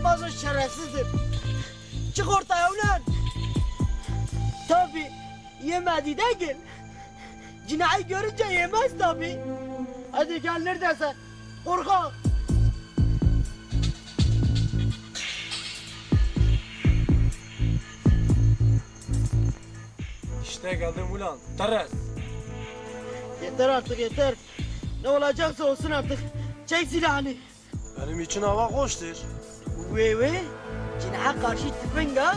Çıkmaz o şerefsizdir. Çık ortaya ulan. Tabi yemedi değil. Cinayı görünce yemez tabi. Hadi gel neredesin? Korkak. İşte geldim ulan. Teres. Yeter artık yeter. Ne olacaksa olsun artık. Çek silahını. Benim için hava hoştur. Ve cinaha karşı tüfenga.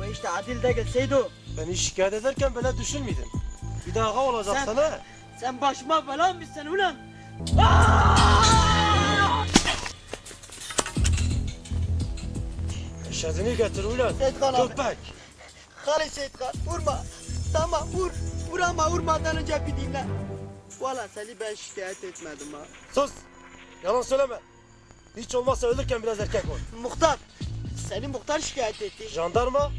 Ve işte adil de gelseydi o. Beni şikayet ederken böyle düşünmedim. Bir daha olacak Sen- sana. Sen başıma falan mısın ulan? Eşyazını getir ulan. Setkan abi. Köpek. Hadi Seyitkan vurma. Tamam vur. Vur ama vurmadan önce bir dinle. Valla seni ben şikayet etmedim ha. Sus. Yalan söyleme. Hiç olmazsa ölürken biraz erkek ol. Muhtar. Seni muhtar şikayet etti. Jandarma.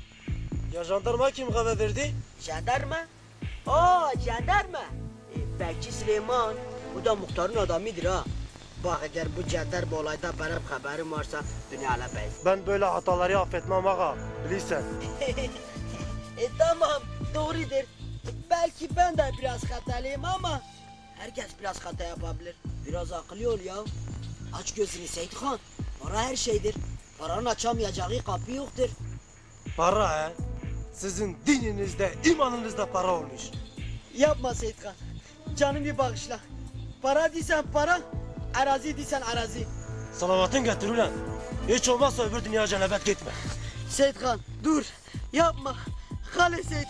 Ya jandarma kim haber verdi? Jandarma? Aa jandarma. E, Bekçi Süleyman. Bu da muhtarın adamıdır ha. Bak eğer bu jandarma olayda benim haberim varsa dünya alamayız. Ben böyle hataları affetmem ağa. Bilirsen. e tamam doğrudur. Belki ben de biraz hatalıyım ama herkes biraz hata yapabilir. Biraz akıllı ol ya. Aç gözünü Seyit Khan. Para her şeydir. Paranın açamayacağı kapı yoktur. Para he. Sizin dininizde, imanınızda para olmuş. Yapma Seyit Khan. Canımı bir bağışla. Para diysen para, arazi diysen arazi. Salavatın getir ulan. Hiç olmazsa öbür dünya cenabet gitme. Seyit Khan dur. Yapma. Hale Seyit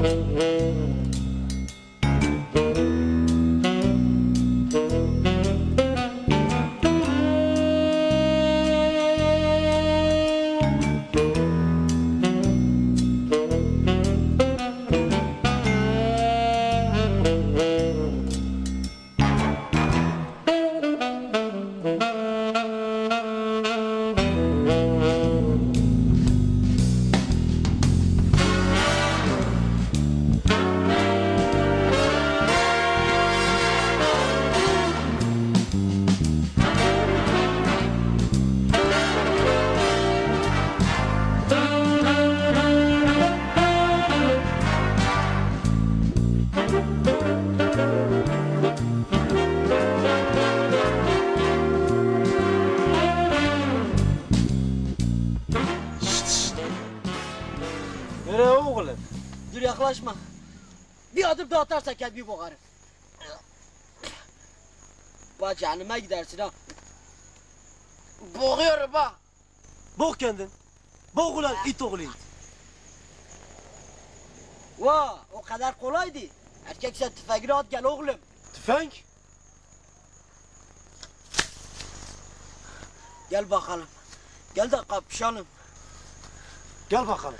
Mm-hmm. Nereye oğlum? Dur yaklaşma. Bir adım daha atarsa kendimi boğarım. Bak canıma gidersin ha. Boğuyorum ha. Bok kendin. Bok ulan it oğlu it. Va o kadar kolaydı. Erkek sen tüfeğini at gel oğlum. Tüfek. Gel bakalım. Gel de kapışalım. Gel bakalım.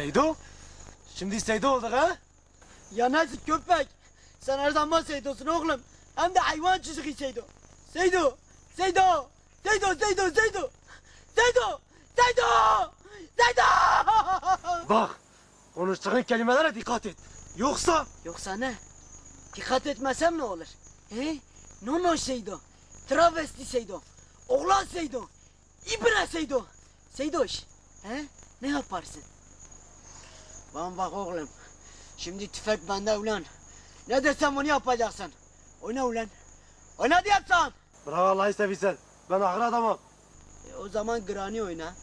Seydo! Şimdi Seydo olduk ha? Ya nasıl köpek? Sen her zaman Seydo'sun oğlum. Hem de hayvan çizgi Seydo. Seydo. Seydo. Seydo. Seydo. Seydo. Seydo. Seydo. Seydo. Bak konuştuğun kelimelere dikkat et. Yoksa Yoksa ne? Dikkat etmesem ne olur? He? Nono Seydo. Travesti Seydo. Oğlan Seydo. İbre Seydo. Seydoş. He? Ne yaparsın? Bana bak oğlum. Şimdi tüfek bende ulan. Ne desem onu yapacaksın. Oyna ulan. Oyna diyorsan. bırak Allah'ı seversen. Ben ahır adamım. E, o zaman Granny oyna.